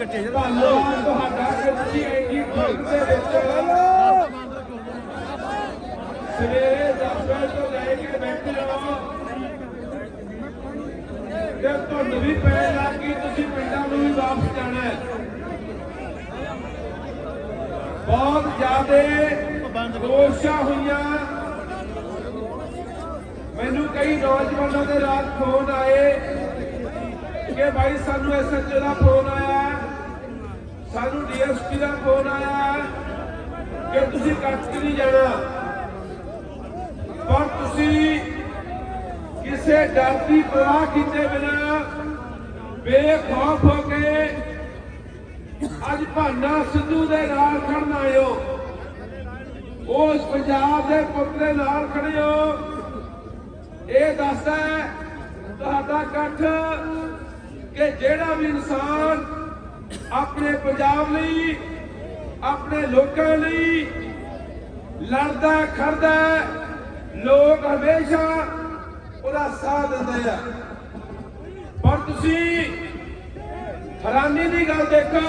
ਬੈਠ ਵਾਸਤੇ ਤੁਹਾਡਾ ਕਿ ਇੰਨੀ ਧੁੰਦ ਦੇ ਵਿੱਚ। ਸਵੇਰੇ 10 ਵਜੇ ਤੋਂ ਲੈ ਕੇ ਬੈਠੇ ਰਹੋ। ਤੇ ਧੁੰਦ ਵੀ ਪੈਣ ਲੱਗ ਗਈ, ਤੁਸੀਂ ਪਿੰਡਾਂ ਨੂੰ ਵੀ ਵਾਪਸ ਜਾਣਾ ਹੈ। ਬਹੁਤ ਜ਼ਿਆਦੇ ਕੋਸ਼ਿਸ਼ਾਂ ਹੋਈਆਂ। ਮੈਨੂੰ ਕਈ ਨੌਜਵਾਨਾਂ ਦੇ ਰਾਤ ਫੋਨ ਆਏ ਕਿ ਭਾਈ ਸਾਨੂੰ ਐਸਐਚਓ ਦਾ ਫੋਨ ਆਇਆ। ਸਾਨੂੰ ਡੀਐਸਪੀ ਦਾ ਫੋਨ ਆਇਆ ਕਿ ਤੁਸੀਂ ਕੱਟ ਕੇ ਨਹੀਂ ਜਾਣਾ। ਪਰ ਤੁਸੀਂ ਕਿਸੇ ਡਰ ਦੀ ਪਰਵਾਹ ਕੀਤੇ ਬਿਨਾ ਬੇਖੌਫ ਹੋ ਕੇ ਅੱਜ ਭਾਨਾ ਸਿੱਧੂ ਦੇ ਨਾਲ ਖੜਨ ਆਇਓ ਉਸ ਪੰਜਾਬ ਦੇ ਪੁੱਤ ਦੇ ਨਾਲ ਖੜੇ ਹੋ। ਇਹ ਦੱਸਦਾ ਤੁਹਾਡਾ ਇਕੱਠ ਕਿ ਜਿਹੜਾ ਵੀ ਇਨਸਾਨ ਆਪਣੇ ਪੰਜਾਬ ਲਈ, ਆਪਣੇ ਲੋਕਾਂ ਲਈ ਲੜਦਾ, ਖੜਦਾ ਲੋਕ ਹਮੇਸ਼ਾ ਉਹਦਾ ਸਾਥ ਦਿੰਦੇ ਆ। ਪਰ ਤੁਸੀਂ ਹੈਰਾਨੀ ਦੀ ਗੱਲ ਦੇਖੋ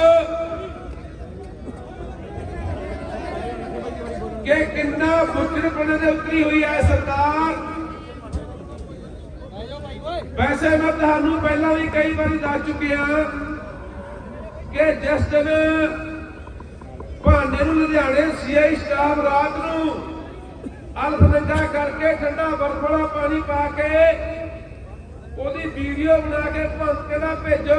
ਕਿ ਕਿੰਨਾ ਬੁੱਚੜਪਣੇ ਦੇ ਉਤਰੀ ਹੋਈ ਹੈ ਸਰਕਾਰ। ਵੈਸੇ ਮੈਂ ਤੁਹਾਨੂੰ ਪਹਿਲਾਂ ਵੀ ਕਈ ਵਾਰੀ ਦੱਸ ਚੁੱਕਿਆ ਕਿ ਜਿਸ ਦਿਨ ਭਾਨੇ ਨੂੰ ਲੁਧਿਆਣੇ ਸੀਆਈ ਸਟਾਫ ਰਾਤ ਨੂੰ ਅਲਫਨੰਗਾ ਕਰਕੇ ਠੰਡਾ ਬਰਫ ਵਾਲਾ ਪਾਣੀ ਪਾ ਕੇ ਉਹਦੀ ਵੀਡੀਓ ਬਣਾ ਕੇ ਭੰਕੇ ਦਾ ਭੇਜੋ।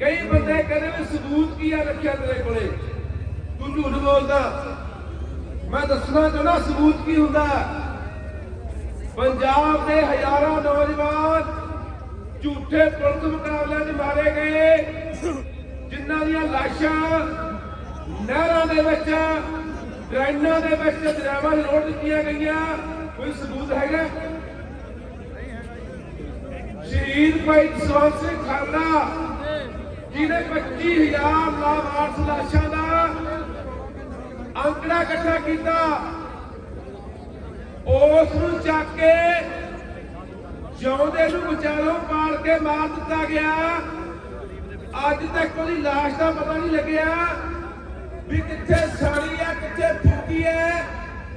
ਕਈ ਬੰਦੇ ਕਹਿੰਦੇ ਵੀ ਸਬੂਤ ਕੀ ਆ ਰੱਖਿਆ ਤੇਰੇ ਕੋਲੇ? ਤੂੰ ਝੂਠ ਬੋਲਦਾ। ਮੈਂ ਦੱਸਣਾ ਚਾਹੁੰਦਾ ਸਬੂਤ ਕੀ ਹੁੰਦਾ? ਪੰਜਾਬ ਦੇ ਹਜ਼ਾਰਾਂ ਨੌਜਵਾਨ ਝੂਠੇ ਪੁਲਿਸ ਮੁਕਾਬਲਿਆਂ 'ਚ ਮਾਰੇ ਗਏ। ਜਿਨ੍ਹਾਂ ਦੀਆਂ ਲਾਸ਼ਾਂ ਨਹਿਰਾਂ ਦੇ ਵਿੱਚ ਡਰੇਨਾਂ ਦੇ ਵਿੱਚ ਦਰਿਆਵਾਂ 'ਚ ਰੋੜ ਗਈਆਂ। ਕੋਈ ਸਬੂਤ ਹੈਗਾ? ਸ਼ਹੀਦ ਭਾਈ ਜਸਵੰਤ ਸਿੰਘ ਖਾਲੜਾ ਜਿਹਨੇ 25000 ਲਾਵਾਰਸ ਲਾਸ਼ਾਂ ਦਾ ਅੰਕੜਾ ਇਕੱਠਾ ਕੀਤਾ, ਉਸ ਨੂੰ ਚੱਕ ਕੇ ਜਿਉਂਦੇ ਨੂੰ ਵਿਚਾਲੋਂ ਪਾਲ ਕੇ ਮਾਰ ਦਿੱਤਾ ਗਿਆ। ਅੱਜ ਤੱਕ ਉਹਦੀ ਲਾਸ਼ ਦਾ ਪਤਾ ਨਹੀਂ ਲੱਗਿਆ ਵੀ ਕਿੱਥੇ ਸਾੜੀ ਹੈ ਕਿੱਥੇ ਫੁੱਕੀ ਹੈ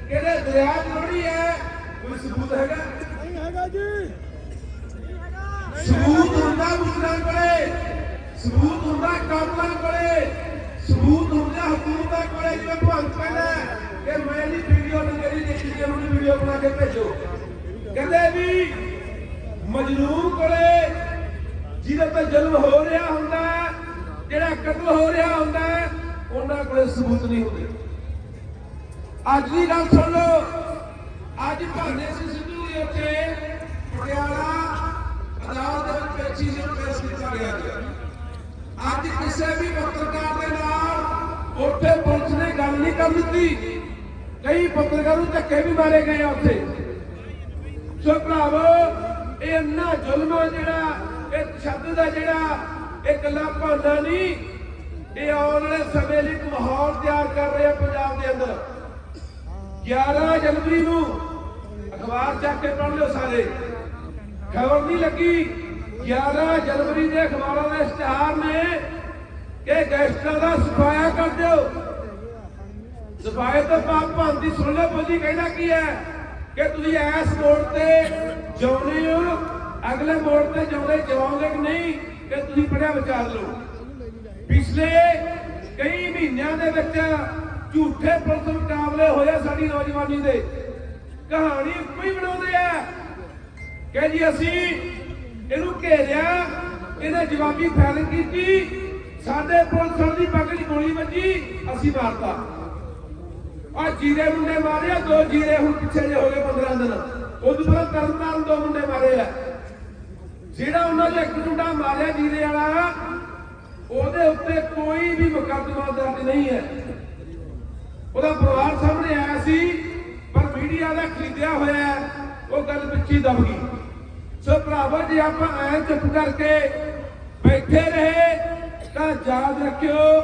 ਕਿਹੜੇ ਦਰਿਆ ਰੋੜੀ ਹੈ ਕੋਈ ਸਬੂਤ ਹੈਗਾ? ਨਹੀਂ ਹੈਗਾ ਜੀ। ਸਬੂਤ ਹੁੰਦਾ ਮੁਸਲਿਮਾਂ ਕੋਲੇ ਸਬੂਤ ਹੁੰਦਾ ਕਾਤਲਾਂ ਕੋਲੇ ਸਬੂਤ ਹੁੰਦਾ ਹਕੂਮਤਾਂ ਕੋਲੇ। ਜਿਵੇਂ ਭੰਗ ਪੈਣਾ ਕਿ ਮੈਂ ਨਹੀਂ ਵੀਡੀਓ ਨਹੀਂ ਜਿਹੜੀ ਦੇਖੀ ਜੇ ਉਹਨੂੰ ਵੀਡੀਓ ਬਣਾ ਕੇ ਭੇਜੋ। ਕਹਿੰਦੇ ਵੀ ਮਜਨੂਨ ਕੋਲੇ ਜਿਹਦੇ ਤੇ ਜ਼ੁਲਮ ਹੋ ਰਿਹਾ ਹੁੰਦਾ ਜਿਹੜਾ ਕਤਲ ਹੋ ਰਿਹਾ ਹੁੰਦਾ ਉਹਨਾਂ ਕੋਲੇ ਸਬੂਤ ਨਹੀਂ ਹੁੰਦੇ। ਅੱਜ ਦੀ ਗੱਲ ਸੁਣ ਲਓ, ਅੱਜ ਭਾਨੇ ਸਿੰਘ ਸਿੱਧੂ ਦੇ ਉੱਤੇ ਪਟਿਆਲਾ ਅਦਾਲਤ ਦੇ ਵਿੱਚ ਪੇਸ਼ੀ ਨੂੰ ਪੇਸ਼ ਕੀਤਾ ਗਿਆ ਅੱਜ ਕਿਸੇ ਵੀ ਪੱਤਰਕਾਰ ਦੇ ਨਾਲ ਉੱਥੇ ਪੁਲਿਸ ਨੇ ਗੱਲ ਨਹੀਂ ਕਰ ਦਿੱਤੀ। ਕਈ ਪੱਤਰਕਾਰ ਨੂੰ ਧੱਕੇ ਵੀ ਮਾਰੇ ਗਏ ਆ ਉੱਥੇ। ਸੋ ਭਰਾਵੋ ਇਹ ਇੰਨਾ ਜ਼ੁਲਮ ਆ ਜਿਹੜਾ, ਇਹ ਤਸ਼ੱਦਦ ਆ ਜਿਹੜਾ ਇਹ ਕੱਲਾ ਭਾਨਾ ਨਹੀਂ, ਇਹ ਆਉਣ ਵਾਲੇ ਸਮੇਂ ਲਈ ਮਾਹੌਲ ਤਿਆਰ ਕਰ ਰਿਹਾ ਪੰਜਾਬ ਦੇ ਅੰਦਰ। 11 ਜਨਵਰੀ ਨੂੰ ਅਖਬਾਰ ਚੱਕ ਕੇ ਪੜ੍ਹ ਲਿਓ ਸਾਰੇ। ਖਬਰ ਨਹੀਂ ਲੱਗੀ 11 ਜਨਵਰੀ ਦੇ ਅਖਬਾਰਾਂ ਦੇ ਇਸ਼ਤਿਹਾਰ ਨੇ ਕਿ ਗੈਸਟਰਾਂ ਦਾ ਸਫਾਇਆ ਕਰ ਦਿਓ। ਸਫਾਇਆ ਤੋਂ ਪਾਪ ਭਾਂਤੀ ਸੁਣ ਲਓ, ਬੋਲੀ ਕਹਿੰਦਾ ਕੀ ਹੈ? ਕਿ ਤੁਸੀਂ ਐਸ ਮੋੜ ਤੇ ਜਾਉਨੇ ਹੋ, ਅਗਲੇ ਮੋੜ ਤੇ ਜਾਉਂਦੇ ਜਾਓਗੇ ਕਿ ਨਹੀਂ ਕਿ ਤੁਸੀਂ ਪੜਿਆ ਵਿਚਾਰ ਲਓ। ਪਿਛਲੇ ਕਈ ਮਹੀਨਿਆਂ ਦੇ ਵਿੱਚ ਝੂਠੇ ਪੁਲਿਸ ਮੁਕਾਬਲੇ ਹੋਏ ਆ ਸਾਡੀ ਨੌਜਵਾਨੀ ਦੇ। ਕਹਾਣੀ ਕੋਈ ਬਣਾਉਂਦੇ ਆ ਕਿ ਜੀ ਅਸੀਂ ਇਹਨੂੰ ਘੇਰਿਆ, ਇਹਨੇ ਜਵਾਬੀ ਫਾਇਰਿੰਗ ਕੀਤੀ, ਸਾਡੇ ਪੁਲਿਸ ਦੀ ਪੱਗ 'ਚ ਗੋਲੀ ਵੱਜੀ, ਅਸੀਂ ਮਾਰਤਾ। ਆ ਜੀਰੇ ਮੁੰਡੇ ਮਾਰਿਆ, ਦੋ ਜੀਰੇ ਹੁਣ ਪਿੱਛੇ ਜੇ ਹੋ ਗਏ 15 ਦਿਨ। ਉਦੋਂ ਬਾਅਦ ਤਰਨ ਤਾਰਨ ਦੋ ਮੁੰਡੇ ਮਾਰੇ ਆ। ਜਿਹੜਾ ਉਹਨਾਂ ਨੇ ਇੱਕ ਮੁੰਡਾ ਮਾਰਿਆ ਜੀਰੇ ਵਾਲਾ, ਉਹਦੇ ਉੱਤੇ ਕੋਈ ਵੀ ਮੁਕੱਦਮਾ ਦਰਜ ਨਹੀਂ ਹੈ। ਉਹਦਾ ਪਰਿਵਾਰ ਸਾਹਮਣੇ ਆਇਆ ਸੀ, ਪਰ ਮੀਡੀਆ ਦਾ ਖਰੀਦਿਆ ਹੋਇਆ ਉਹ ਗੱਲ ਵਿੱਚ ਦਬ ਗਈ। ਸੋ ਭਰਾਵੋ, ਜੇ ਆਪਾਂ ਐ ਚੁੱਪ ਕਰਕੇ ਬੈਠੇ ਰਹੇ, ਤਾਂ ਯਾਦ ਰੱਖਿਓ,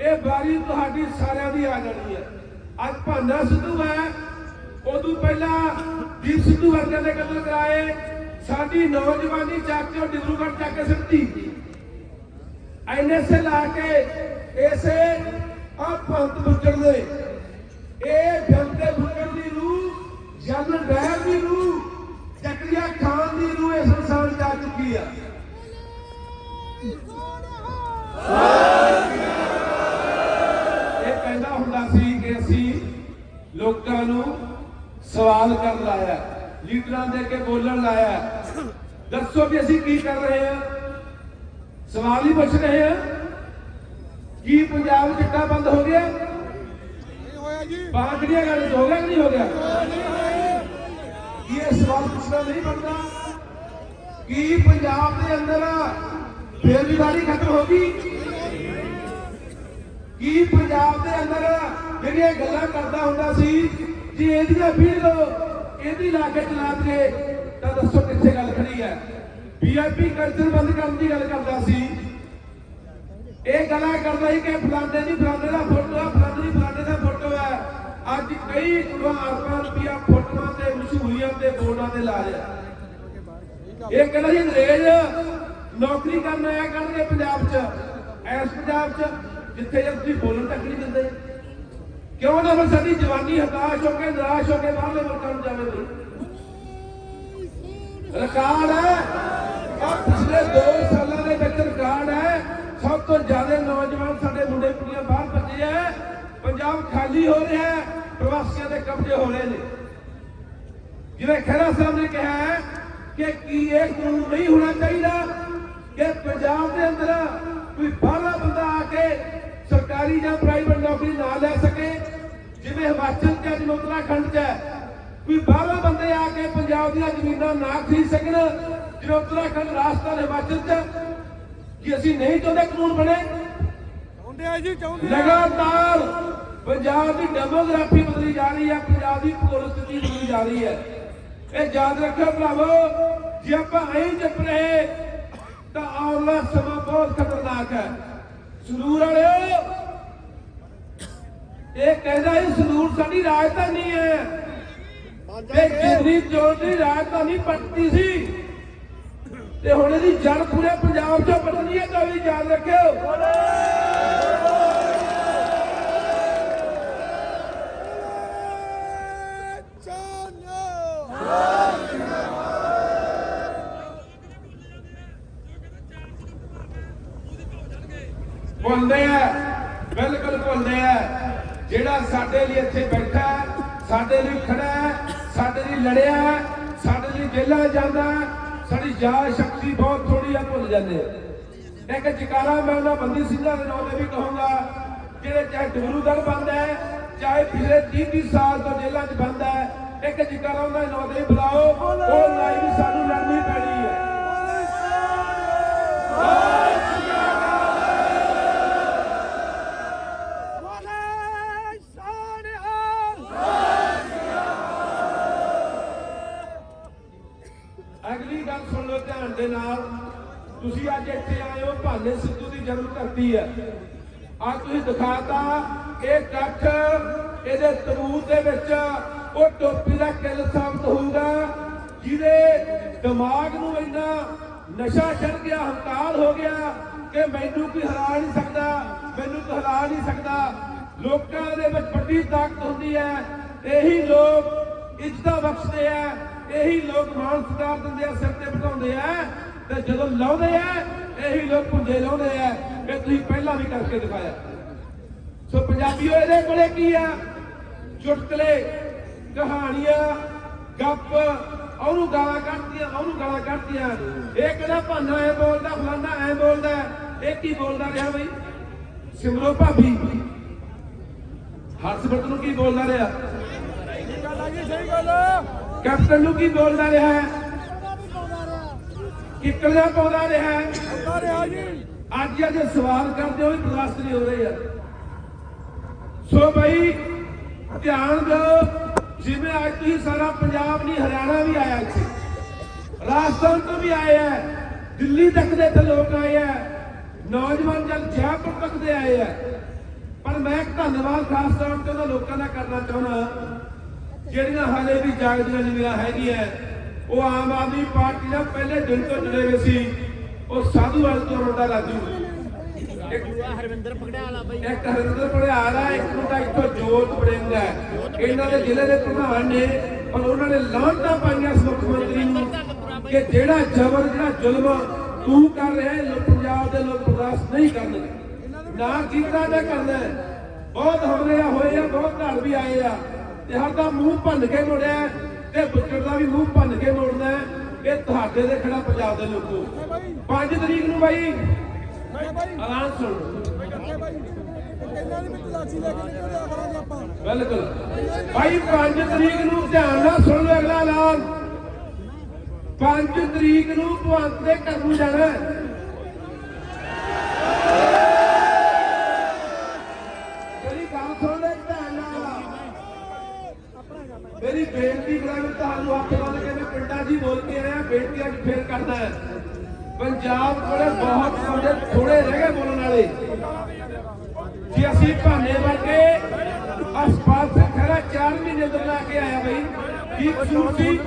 ਇਹ ਵਾਰੀ ਤੁਹਾਡੀ ਸਾਰਿਆਂ ਦੀ ਆ ਜਾਣੀ ਹੈ। ਅੱਜ ਭਾਨਾ ਸਿੱਧੂ ਹੈ, ਉਦੋਂ ਪਹਿਲਾਂ ਵੀਰ ਸਿੱਧੂ ਵਰਗਿਆਂ ਦੇ ਕਤਲ ਕਰਾਏ। ਸਾਡੀ ਨੌਜਵਾਨੀ ਚੱਕ ਕੇ ਉਹ ਡਿਬਰੂਗੜ੍ਹ ਚੱਕ ਕੇ ਸਿੱਟੀ। ਐਨਐਸਏ ਲਾ ਕੇ ਇਸੇ ਆ ਪੰਥ ਬੁੱਝਣ ਦੇ ਇਹ ਜਨਤੇ ਬੁੱਝਣ ਦੀ ਰੂਹ ਜਨ ਡੈਰ ਦੀ ਰੂਹ ਚੱਕਰੀਆ ਖਾਨ ਦੀ ਰੂਹ ਇਸ ਸੰਸਾਰ ਜਾ ਚੁੱਕੀ ਆ ਇਹ ਕਹਿੰਦਾ ਹੁੰਦਾ ਸੀ ਕਿ ਅਸੀਂ ਲੋਕਾਂ ਨੂੰ ਸਵਾਲ ਕਰਨ ਲਾਇਆ ਲੀਡਰਾਂ ਦੇ ਅੱਗੇ ਬੋਲਣ ਲਾਇਆ ਦੱਸੋ ਵੀ ਅਸੀਂ ਕੀ ਕਰ ਰਹੇ ਹਾਂ? ਸਵਾਲ ਹੀ ਪੁੱਛ ਰਹੇ ਹਾਂ। ਕੀ ਪੰਜਾਬ ਚਿੱਟਾ ਬੰਦ ਹੋ ਗਿਆ? ਨਹੀਂ ਹੋਇਆ ਜੀ ਬਾਂਕੜੀਆਂ ਗੱਲ ਹੋ ਗਿਆ। ਕਿ ਨਹੀਂ ਹੋ ਗਿਆ ਇਹ ਸਵਾਲ ਪੁੱਛਣਾ ਨਹੀਂ ਬਣਦਾ? ਕੀ ਪੰਜਾਬ ਦੇ ਅੰਦਰ ਬੇਰੁਜ਼ਗਾਰੀ ਖਤਮ ਹੋ ਗਈ? ਕੀ ਪੰਜਾਬ ਦੇ ਅੰਦਰ ਜਿਹੜੀਆਂ ਗੱਲਾਂ ਕਰਦਾ ਹੁੰਦਾ ਸੀ, ਜੀ ਇਹਦੀਆਂ ਵੀਡੀਓ ਇਹਦੀ ਲਾ ਕੇ ਚਲਾ ਦਈਏ ਤਾਂ ਦੱਸੋ ਕਿੱਥੇ ਗੱਲ ਖੜੀ ਹੈ। ਵੀਆਈਪੀ ਕਲਚਰ ਬੰਦ ਕਰਨ ਦੀ ਗੱਲ ਕਰਦਾ ਸੀ। ਇਹ ਗੱਲਾਂ ਕਰਦਾ ਸੀ ਕਿ ਫਲਾਣੇ ਦੀ ਫਲਾਣੇ ਦਾ ਫੋਟੋ ਆ, ਫਲਾਣੇ ਦੀ ਫਲਾਣੇ ਦਾ ਫੋਟੋ ਹੈ ਅੱਜ ਕਈ ਕਰੋੜਾਂ ਅਰਬਾਂ ਰੁਪਇਆ ਫੋਟੋਆਂ ਤੇ ਮਸ਼ਹੂਰੀਆਂ ਤੇ ਬੋਰਡਾਂ ਤੇ ਲਾ ਰਿਹਾ ਇਹ ਕਹਿੰਦਾ ਜੀ ਅੰਗਰੇਜ਼ ਨੌਕਰੀ ਕਰਨ ਆਇਆ ਕਰਨਗੇ ਪੰਜਾਬ 'ਚ, ਐਸ ਪੰਜਾਬ 'ਚ, ਜਿੱਥੇ ਜੇ ਤੁਸੀਂ ਬੋਲਣ ਤੱਕ ਨਹੀਂ ਦਿੰਦੇ। ਕਿਉਂ ਨਾ ਫਿਰ ਸਾਡੀ ਜਵਾਨੀ ਹਤਾਸ਼ ਹੋ ਕੇ ਨਿਰਾਸ਼ ਹੋ ਕੇ ਬਾਹਰਲੇ ਮੁਲਕਾਂ ਨੂੰ ਜਾਵੇ ਬਈ ਰਿਕਾਰਡ ਹੈ ਆ ਪਿਛਲੇ 2 ਸਾਲਾਂ ਦੇ ਵਿੱਚ ਰਿਕਾਰਡ ਹੈ ਸਭ ਤੋਂ ਜ਼ਿਆਦਾ ਨੌਜਵਾਨ ਸਾਡੇ ਮੁੰਡੇ ਕੁੜੀਆਂ ਬਾਹਰ ਭੱਜੇ ਆ ਪੰਜਾਬ ਖਾਲੀ ਹੋ ਰਿਹਾ ਹੈ ਪ੍ਰਵਾਸੀਆਂ ਦੇ ਕਬਜ਼ੇ ਹੋ ਰਹੇ ਨੇ ਜਿਵੇਂ ਖਹਿਰਾ ਸਾਹਿਬ ਨੇ ਕਿਹਾ ਹੈ ਕਿ ਕੀ ਇਹ ਕਾਨੂੰਨ ਨਹੀਂ ਹੋਣਾ ਚਾਹੀਦਾ ਕਿ ਪੰਜਾਬ ਦੇ ਅੰਦਰ ਕੋਈ ਬਾਹਰਲਾ ਬੰਦਾ ਆ ਕੇ ਸਰਕਾਰੀ ਜਾਂ ਪ੍ਰਾਈਵੇਟ ਨੌਕਰੀ ਨਾ ਲੈ ਸਕੇ ਜਿਵੇਂ ਹਿਮਾਚਲ ਚ ਅੱਜ ਉੱਤਰਾਖੰਡ ਚ ਕੋਈ ਬਾਹਰਲੇ ਬੰਦੇ ਆ ਕੇ ਪੰਜਾਬ ਦੀਆਂ ਜ਼ਮੀਨਾਂ ਨਾ ਖਰੀਦ ਸਕਣ ਜਿਵੇਂ ਉੱਤਰਾਖੰਡ ਰਾਜਸਥਾਨ ਹਿਮਾਚਲ ਚ ਕਿ ਅਸੀਂ ਨਹੀਂ ਚਾਹੁੰਦੇ ਕਾਨੂੰਨ ਬਣੇ? ਚਾਹੁੰਦੇ ਆ ਜੀ ਚਾਹੁੰਦੇ ਲਗਾਤਾਰ ਪੰਜਾਬ ਦੀ ਡੈਮੋਗ੍ਰਾਫੀ ਬਦਲੀ ਜਾ ਰਹੀ ਹੈ ਪੰਜਾਬ ਦੀ ਭੂਗੋਲ ਸਥਿਤੀ ਬਦਲੀ ਜਾ ਰਹੀ ਹੈ। ਇਹ ਯਾਦ ਰੱਖਿਓ ਭਰਾਵੋ ਜੇ ਆਪਾਂ ਐਂ ਚੁੱਪ ਰਹੇ ਤਾਂ ਆਉਣ ਵਾਲਾ ਸਮਾਂ ਬਹੁਤ ਖਤਰਨਾਕ ਹੈ। ਸੰਗਰੂਰ ਵਾਲਿਓ ਇਹ ਕਹਿੰਦਾ ਇਹ ਸੰਗਰੂਰ ਸਾਡੀ ਰਾਜਧਾਨੀ ਹੈ। ਤੇ ਜਿੰਨੀ ਦੀ ਰਾਜਧਾਨੀ ਪੱਟਦੀ ਸੀ ਤੇ ਹੁਣ ਇਹਦੀ ਜੜ ਪੂਰੇ ਪੰਜਾਬ 'ਚੋਂ ਬਦਲਣੀ ਹੈ ਤਾਂ ਵੀ ਯਾਦ ਰੱਖਿਓ ਭੁੱਲਦੇ ਆ ਬਿਲਕੁਲ ਭੁੱਲਦੇ ਆ ਜਿਹੜਾ ਸਾਡੇ ਲਈ ਇੱਥੇ ਬੈਠਾ ਹੈ, ਸਾਡੇ ਲਈ ਖੜਾ ਹੈ, ਸਾਡੇ ਲਈ ਲੜਿਆ ਹੈ, ਸਾਡੇ ਲਈ ਜੇਲ੍ਹਾਂ ਜਾਂਦਾ ਸਾਡੀ ਯਾਦ ਸ਼ਕਤੀ ਬਹੁਤ ਥੋੜੀ ਆ ਭੁੱਲ ਜਾਂਦੇ ਆ। ਇੱਕ ਜਕਾਰਾ ਮੈਂ ਉਹਨਾਂ ਬੰਦੀ ਸਿੰਘਾਂ ਦੇ ਨਾਂ ਤੇ ਵੀ ਕਹੂੰਗਾ ਜਿਹੜੇ ਚਾਹੇ ਡਿਬਰੂਗੜ੍ਹ ਬੰਦ ਹੈ ਚਾਹੇ ਪਿਛਲੇ 30 30 ਸਾਲ ਤੋਂ ਜੇਲ੍ਹਾਂ 'ਚ ਬੰਦ ਹੈ ਇੱਕ ਜਕਾਰਾ ਉਹਨਾਂ ਦੇ ਨਾਂ ਤੇ ਬੁਲਾਓ ਉਹ ਲੜਾਈ ਸਾਨੂੰ ਲੜਨੀ ਪੈਣੀ ਹੈ ਦੇ ਨਾਲ ਤੁਸੀਂ ਅੱਜ ਇੱਥੇ ਆਏ ਹੋ ਭਾਨੇ ਸਿੱਧੂ ਦੀ ਜਨਮ ਧਰਤੀ ਹੈ। ਅੱਜ ਤੁਸੀਂ ਦਿਖਾਤਾ, ਇਹ ਕੱਖ ਇਹਦੇ ਤਬੂਤ ਦੇ ਵਿੱਚ ਉਹ ਟੋਪੀ ਦਾ ਕਿੱਲ ਸਾਬਤ ਹੋਊਗਾ, ਜਿਹਦੇ ਦਿਮਾਗ ਨੂੰ ਇੰਨਾ ਨਸ਼ਾ ਚੜ ਗਿਆ, ਹੰਕਾਰ ਹੋ ਗਿਆ ਕਿ ਮੈਨੂੰ ਕੋਈ ਹਰਾ ਨਹੀਂ ਸਕਦਾ, ਮੈਨੂੰ ਕੋਈ ਹਰਾ ਨਹੀਂ ਸਕਦਾ। ਲੋਕਾਂ ਦੇ ਵਿੱਚ ਵੱਡੀ ਤਾਕਤ ਹੁੰਦੀ ਹੈ, ਇਹੀ ਲੋਕ ਇੱਜ਼ਤਾਂ ਬਖਸ਼ਦੇ ਆ। ਇਹੀ ਲੋਕ ਮਾਨ ਸਤਿਕਾਰ ਦਿੰਦੇ ਆ, ਸਿਰ ਤੇ ਬਿਠਾਉਂਦੇ ਆ, ਤੇ ਜਦੋਂ ਲਾਉਂਦੇ ਆ, ਇਹੀ ਲੋਕ ਪੁੰਜੇ ਲਾਉਂਦੇ ਆ, ਇਹ ਤੁਸੀਂ ਪਹਿਲਾਂ ਵੀ ਕਰਕੇ ਦਿਖਾਇਆ। ਸੋ ਪੰਜਾਬੀਓ ਇਹਦੇ ਕੋਲੇ ਕੀ ਆ? ਚੁਟਕਲੇ, ਕਹਾਣੀਆਂ, ਗੱਪ, ਉਹਨੂੰ ਗਾਲਾਂ ਕੱਢਦੀਆਂ, ਉਹਨੂੰ ਗਾਲਾਂ ਕੱਢਦੀਆਂ। ਇਹ ਕਿਹੜਾ ਭਾਨਾ ਐ ਬੋਲਦਾ, ਫਲਾਨਾ ਐ ਬੋਲਦਾ? ਇਹ ਕੀ ਬੋਲਦਾ ਰਿਹਾ ਬਈ? ਸਿਮਰੋ ਭਾਬੀ। ਹਰਸਬਤ ਨੂੰ ਕੀ ਬੋਲਦਾ ਰਿਹਾ? ਸਹੀ ਗੱਲ ਆ ਜੀ, ਸਹੀ ਗੱਲ ਕੈਪਟਨ ਨੂੰ ਕੀ ਬੋਲਦਾ ਰਿਹਾ? ਹੈ ਕਿੱਕਲੀਆਂ ਪਾਉਂਦਾ ਰਿਹਾ ਹੈ। ਅੱਜ ਅੱਜ ਸਵਾਲ ਕਰਦੇ ਹੋ ਵੀ ਬਰਦਾਸ਼ਤ ਨਹੀਂ ਹੋ ਰਹੇ ਯਾਰ। ਸੋ ਬਈ ਧਿਆਨ ਦਿਓ ਜਿਵੇਂ ਅੱਜ ਤੁਸੀਂ ਸਾਰਾ ਪੰਜਾਬ ਨਹੀਂ ਹਰਿਆਣਾ ਵੀ ਆਇਆ ਇੱਥੇ। ਰਾਜਸਥਾਨ ਤੋਂ ਵੀ ਆਏ ਆ। ਦਿੱਲੀ ਤੱਕ ਦੇ ਇੱਥੇ ਲੋਕ ਆਏ ਆ। ਨੌਜਵਾਨ ਜਨ ਜੈਪੁਰ ਤੱਕ ਦੇ ਆਏ ਆ। ਪਰ ਮੈਂ ਧੰਨਵਾਦ ਖਾਸ ਤੌਰ ਤੇ ਉਹਨਾਂ ਲੋਕਾਂ ਦਾ ਕਰਨਾ ਚਾਹੁੰਦਾ। ਜਿਹੜੀਆਂ ਹਾਲੇ ਵੀ ਜਾਗਦੀਆਂ ਜਿਹੀਆਂ ਹੈਗੀਆਂ ਉਹ ਆਮ ਆਦਮੀ ਪਾਰਟੀ ਨਾਲ ਪਹਿਲੇ ਦਿਨ ਤੋਂ ਜੁੜੇ ਹੋਏ ਸੀ। ਉਹ ਸਾਧੂਵਾਲ ਤੋਂ ਮੁੰਡਾ ਰਾਜੂ ਇੱਕ ਹਰਵਿੰਦਰ ਪਗੜਾਲਾ ਬਈ। ਇੱਕ ਮੁੰਡਾ ਇੱਥੋਂ ਜੋਤ ਬੜਿੰਗ ਹੈ ਇਹਨਾਂ ਦੇ ਜ਼ਿਲ੍ਹੇ ਦੇ ਪ੍ਰਧਾਨ ਨੇ ਪਰ ਉਹਨਾਂ ਨੇ ਲਾਂਟਾਂ ਪਾਈਆਂ ਮੁੱਖ ਮੰਤਰੀ ਨੂੰ ਕਿ ਜਿਹੜਾ ਜ਼ਬਰ ਜਿਹੜਾ ਜ਼ੁਲਮ ਤੂੰ ਕਰ ਰਿਹਾ ਪੰਜਾਬ ਦੇ ਲੋਕ ਬਰਦਾਸ਼ਤ ਨਹੀਂ ਕਰਨਗੇ। ਨਾ ਕੀਤਾ ਕਰਨਾ ਹੈ। ਬਹੁਤ ਹਮਲੇ ਆ ਹੋਏ ਆ ਬਹੁਤ ਢਾਲ ਵੀ ਆਏ ਆ। ਤੇ ਸਾਡਾ ਮੂੰਹ ਭੰਨ ਕੇ ਮੋੜਿਆ ਤੇ ਬੁੱਚੜ ਦਾ ਵੀ ਮੂੰਹ ਭੰਨ ਕੇ ਮੋੜਨਾ ਇਹ ਤੁਹਾਡੇ ਦੇ ਖੜਾ ਪੰਜਾਬ ਦੇ ਲੋਕੋ। 5 ਤਰੀਕ ਨੂੰ ਬਾਈ ਮੈਂ ਐਲਾਨ ਸੁਣੋ। ਬਿਲਕੁਲ। ਭਾਈ 5 ਤਰੀਕ ਨੂੰ ਧਿਆਨ ਨਾਲ ਸੁਣ ਲਓ ਅਗਲਾ ਐਲਾਨ। 5 ਤਰੀਕ ਨੂੰ ਭਗਵੰਤ ਦੇ ਘਰ ਨੂੰ ਜਾਣਾ ਹੈ। ਮੇਰੀ ਗੱਲ ਸੁਣ ਲੈ ਧਿਆਨ ਨਾਲ ਮੇਰੀ ਬੇਨਤੀ ਕਰਾਂ ਤੁਹਾਨੂੰ ਹੱਥ ਬੰਨ ਕੇ ਮੈਂ ਪਿੰਡਾਂ 'ਚ ਹੀ ਬੋਲ ਕੇ ਆਇਆ ਬੇਨਤੀ ਅੱਜ ਫੇਰ ਕਰਦਾ ਹੈ। ਪੰਜਾਬ ਕੋਲੇ ਬਹੁਤ ਥੋੜੇ ਥੋੜੇ ਰਹਿ ਗਏ ਬੋਲਣ ਵਾਲੇ। ਜੇ ਅਸੀਂ ਭਾਨੇ ਵਰਗੇ ਹਸਪਤਾਲ ਸੇ ਖਰਾ 4 ਮਹੀਨੇ ਤੋਂ ਲਾ ਕੇ ਆਇਆ ਬਈ, ਕੀ ਕਸੂਰ ਸੀ?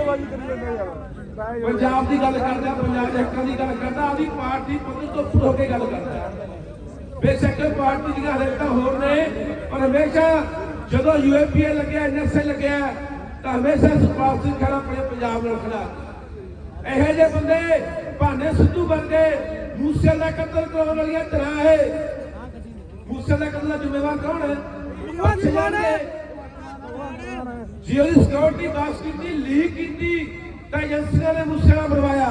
ਪੰਜਾਬ ਦੀ ਗੱਲ ਕਰਦਾ, ਪੰਜਾਬ ਦੇ ਹੱਕਾਂ ਦੀ ਗੱਲ ਕਰਦਾ ਆਦੀ ਪਾਰਟੀ ਪੱਧਰ ਤੋਂ ਉੱਪਰ ਹੋ ਕੇ ਗੱਲ ਕਰਦਾ। ਬੇਸ਼ੱਕ ਪਾਰਟੀ ਦੀਆਂ ਹਰੇਕਾਂ ਹੋਰ ਨੇ, ਪਰ ਹਮੇਸ਼ਾ ਜਦੋਂ ਯੂਏਪੀਏ ਲੱਗਿਆ ਐਨਐਸਏ ਲੱਗਿਆ, ਤਾਂ ਹਮੇਸ਼ਾ ਸੁਖਪਾਲ ਸਿੰਘ ਖੜਾ ਆਪਣੇ ਪੰਜਾਬ ਨਾਲ ਖੜਾ। ਇਹੋ ਜਿਹੇ ਬੰਦੇ ਭਾਨੇ ਸਿੱਧੂ ਵਰਗੇ ਮੂਸੇ ਦਾ ਕਤਲ ਕਰਾਉਣ ਵਾਲੀਆਂ ਤਰ੍ਹਾਂ ਹੈ ਮੂਸੇ ਦਾ ਕਤਲ ਦਾ ਜ਼ਿੰਮੇਵਾਰ ਕੌਣ ਹੈ? ਅੱਛੇ ਜਾਣਗੇ ਜੀ ਉਹਦੀ ਸਿਕਿਉਰਿਟੀ ਬਾਸ ਕੀਤੀ ਲੀਕ ਕੀਤੀ ਤਾਂ ਏਜੰਸੀਆਂ ਨੇ ਮੂਸੇ ਨਾਲ ਬਣਵਾਇਆ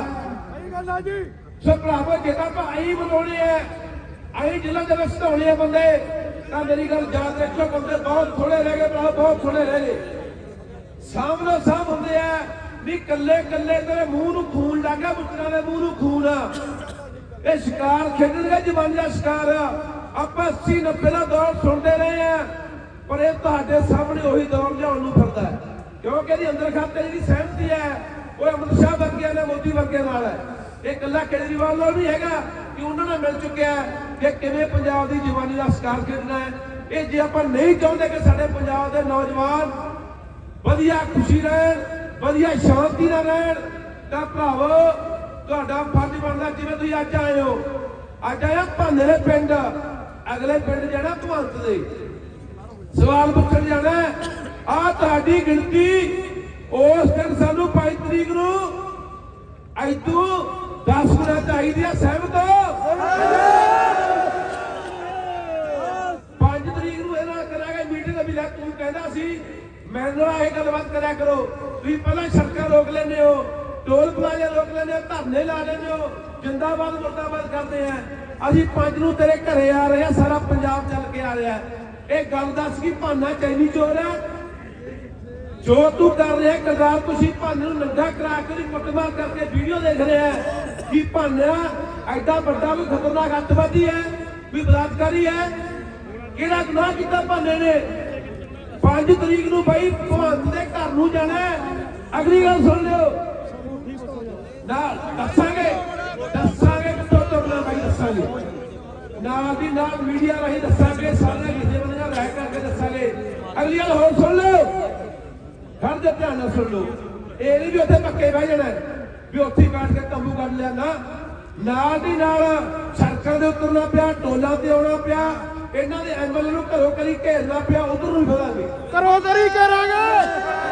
ਸਹੀ ਗੱਲ ਆ ਜੀ। ਸੋ ਭਰਾਵੋ ਜੇ ਤਾਂ ਭਾਈ ਬਣਾਉਣੇ ਆ ਆਈ ਜ਼ਿਲ੍ਹਾ ਦੇ ਵਿੱਚ ਆ ਬੰਦੇ ਤਾਂ ਮੇਰੀ ਗੱਲ ਯਾਦ ਰੱਖੋ ਬੰਦੇ ਬਹੁਤ ਥੋੜੇ ਰਹਿ ਗਏ ਭਰਾ ਬਹੁਤ ਥੋੜੇ ਰਹਿ ਗਏ। ਸਾਹਮਣੇ ਸਾਹਮ ਹੁੰਦੇ ਆ ਵੀ ਕੱਲੇ ਕੱਲੇ ਤੇਰੇ ਮੂੰਹ ਨੂੰ ਖੂਨ ਲੱਗਾ ਬੁੱਟਰਾਂ ਦੇ ਮੂੰਹ ਨੂੰ ਖੂਨ। ਇਹ ਸ਼ਿਕਾਰ ਖੇਡਣਗੇ ਜਵਾਨੀ ਦਾ ਸ਼ਿਕਾਰ ਆਪਾਂ 80 90 ਦਾ ਦੌਰ ਸੁਣਦੇ ਰਹੇ ਆ, ਪਰ ਇਹ ਤੁਹਾਡੇ ਸਾਹਮਣੇ ਉਹੀ ਦੌਰ ਲਿਆਉਣ ਨੂੰ ਫਿਰਦਾ ਹੈ। ਕਿਉਂਕਿ ਇਹਦੀ ਅੰਦਰ ਖਾਤੇ ਜਿਹੜੀ ਸਹਿਮਤੀ ਹੈ, ਉਹ ਅਮਿਤ ਸ਼ਾਹ ਵਰਗਿਆਂ ਨੇ ਮੋਦੀ ਵਰਗਿਆਂ ਨਾਲ ਹੈ। ਇਹ ਇਕੱਲਾ ਕੇਜਰੀਵਾਲ ਨਾਲ ਵੀ ਹੈਗਾ ਕਿ ਉਹਨਾਂ ਨਾਲ ਮਿਲ ਚੁੱਕਿਆ ਕਿ ਕਿਵੇਂ ਪੰਜਾਬ ਦੀ ਜਵਾਨੀ ਦਾ ਸ਼ਿਕਾਰ ਖੇਡਣਾ ਹੈ। ਇਹ ਜੇ ਆਪਾਂ ਨਹੀਂ ਚਾਹੁੰਦੇ ਕਿ ਸਾਡੇ ਪੰਜਾਬ ਦੇ ਨੌਜਵਾਨ ਵਧੀਆ, ਖੁਸ਼ੀ ਰਹਿਣ ਵਧੀਆ ਸ਼ਾਂਤੀ ਨਾਲ ਰਹਿਣ ਤਾਂ ਭਰਾਵੋ, ਤੁਹਾਡਾ ਫਰਜ਼ ਬਣਦਾ ਜਿਵੇਂ ਤੁਸੀਂ ਅੱਜ ਆਏ ਹੋ। ਅੱਜ ਆਇਆ ਭਾਨੇ ਦੇ ਪਿੰਡ। ਅਗਲੇ ਪਿੰਡ ਜਾਣਾ ਭਵੰਤ ਦੇ। ਸਵਾਲ ਪੁੱਛਣ ਜਾਣਾ ਆ ਤੁਹਾਡੀ ਗਿਣਤੀ ਉਸ ਦਿਨ ਸਾਨੂੰ 5 ਤਰੀਕ ਨੂੰ ਐਦੂ 10 ਗੁਣਾ ਚਾਹੀਦੀ ਆ, ਸਹਿਮਤ ਹੋ? 5 ਤਰੀਕ ਨੂੰ ਇਹਨਾਂ ਕਰਾਂਗੇ ਮੀਟਿੰਗ ਵੀ ਲੈ ਤੂੰ ਕਹਿੰਦਾ ਸੀ ਮੇਰੇ ਨਾਲ ਇਹ ਗੱਲਬਾਤ ਕਰਿਆ ਕਰੋ। ਤੁਸੀਂ ਪਹਿਲਾਂ ਸੜਕਾਂ ਰੋਕ ਲੈਂਦੇ ਹੋ, ਟੋਲ ਪਲਾਜ਼ਾ ਰੋਕ ਲੈਂਦੇ ਹੋ, ਧਰਨੇ ਲਾ ਲੈਂਦੇ ਹੋ, ਜਿੰਦਾਬਾਦ, ਮੁਰਦਾਬਾਦ ਕਰਦੇ ਆ। ਅਸੀਂ ਪੰਜ ਨੂੰ ਤੇਰੇ ਘਰੇ ਆ ਰਹੇ ਆ, ਸਾਰਾ ਪੰਜਾਬ ਚੱਲ ਕੇ ਆ ਰਿਹਾ। ਇਹ ਗੱਲ ਦੱਸ ਕੀ ਭਾਨਾ ਚੈਨੀ ਚੋਰ ਹੈ ਜੋ ਤੂੰ ਕਰ ਰਿਹਾ, ਕਰਦਾਰ ਤੁਸੀਂ ਭਾਨੇ ਨੂੰ ਨੰਗਾ ਕਰਾ ਕੇ ਕੁੱਟਮਾਰ ਕਰਕੇ ਵੀਡੀਓ ਦੇਖ ਰਿਹਾ ਹੈ ਕੀ ਭਾਨਾ, ਐਡਾ ਵੱਡਾ ਵੀ ਖਤਰਨਾਕ ਅੱਤਵਾਦੀ ਹੈ ਵੀ ਬਲਾਤਕਾਰੀ ਹੈ ਕਿਹੜਾ ਗੁਨਾਹ ਕੀਤਾ ਭਾਨੇ ਨੇ? 5 ਤਰੀਕ ਨੂੰ ਬਾਈ ਭਗਵੰਤ ਦੇ ਘਰ ਨੂੰ ਜਾਣਾ ਅਗਲੀ ਗੱਲ ਸੁਣ ਲਿਓ। ਨਾਲ ਦੱਸਾਂਗੇ ਦੱਸਾਂਗੇ ਕਿੱਥੋਂ ਤੁਰਨਾ ਬਾਈ ਦੱਸਾਂਗੇ। ਨਾਲ ਦੀ ਨਾਲ ਮੀਡੀਆ ਰਾਹੀਂ ਦੱਸਾਂਗੇ ਸਾਰੇ ਕਿਸੇ ਬੰਦੇ ਨਾਲ ਰਹਿ ਕਰਕੇ ਦੱਸਾਂਗੇ। ਅਗਲੀ ਗੱਲ ਹੋਰ ਸੁਣ ਲਿਓ। ਘਰ ਦੇ ਧਿਆਨ ਨਾਲ ਸੁਣ ਲਓ। ਇਹ ਨਹੀਂ ਵੀ ਉੱਥੇ ਪੱਕੇ ਬਹਿ ਜਾਣਾ ਵੀ ਉੱਥੇ ਹੀ ਬੈਠ ਕੇ ਤੰਬੂ ਕੱਢ ਲਿਆ ਨਾ। ਨਾਲ ਦੀ ਨਾਲ ਸੜਕਾਂ ਦੇ ਉਤਰਨਾ ਪਿਆ, ਟੋਲਾਂ ਤੇ ਆਉਣਾ ਪਿਆ। ਇਹਨਾਂ ਦੇ ਐਮਐਲਏ ਨੂੰ ਘਰੋਂ ਕਰੀ ਘੇਰਨਾ ਪਿਆ ਉਧਰ ਨੂੰ ਫੜਾਂਗੇ। ਘਰੋਂ ਕਰੀ ਕਰਾਂਗੇ